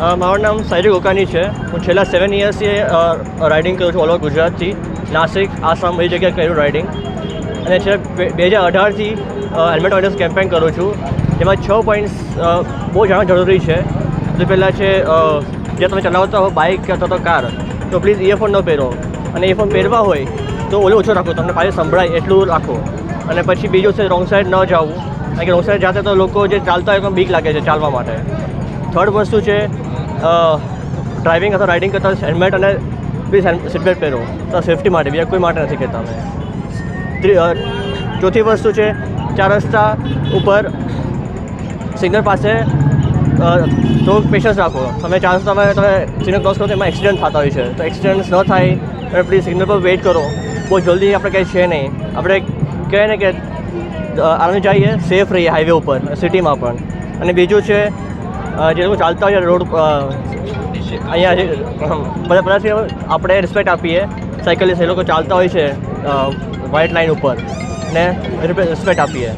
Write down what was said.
મારું નામ સાયરી ગોકાની છે. હું છેલ્લા સેવન ઇયર્સથી રાઇડિંગ કરું છું ઓલ ઓવર ગુજરાતથી. નાસિક, આસામ, બધી જગ્યાએ કર્યું રાઇડિંગ અને છેલ્લા બે- હજાર અઢારથી હેલ્મેટ અવેરનેસ કેમ્પેન કરું છું. જેમાં છ પોઈન્ટ્સ બહુ જાણવા જરૂરી છે. તો પહેલાં છે જે તમે ચલાવતા હો બાઇક કે અથવા તો કાર તો પ્લીઝ ઇયરફોન ન પહેરો. અને ઇયરફોન પહેરવા હોય, તો ઓલું ઓછો રાખો. તમને પાછી સંભળાય એટલું રાખો. અને પછી બીજું છે રોંગ સાઈડ ન જવું. કારણ કે રોંગ સાઈડ જાતે તો લોકો જે ચાલતા હોય પણ બીક લાગે છે ચાલવા માટે. થર્ડ વસ્તુ છે ડ્રાઇવિંગ અથવા રાઇડિંગ કરતા હેલ્મેટ અને પ્લીઝ સીટ બેલ્ટ પહેરો. તો સેફટી માટે બીજા કોઈ માટે નથી કહેતા અમે. ચોથી વસ્તુ છે, ચાર રસ્તા ઉપર સિગ્નલ પાસે તો પેશન્સ રાખો. તમે ચાર તમે તમે સિગ્નલ ક્રોસ કરો તો એમાં એક્સિડન્ટ થતા હોય છે. તો એક્સિડન્ટ ન થાય અને પ્લીઝ સિગ્નલ પર વેઇટ કરો. બહુ જલ્દી આપણે કંઈ છે નહીં. આપણે કહે ને કે આરામથી જઈએ સેફ રહીએ હાઈવે ઉપર સિટીમાં પણ. અને બીજું છે જે લોકો ચાલતા હોય રોડ અહીંયા જે બધા બધાથી આપણે રિસ્પેક્ટ આપીએ. સાયકલિસ્ટ એ લોકો ચાલતા હોય છે વ્હાઇટ લાઇન ઉપર. ને રિસ્પેક્ટ આપીએ.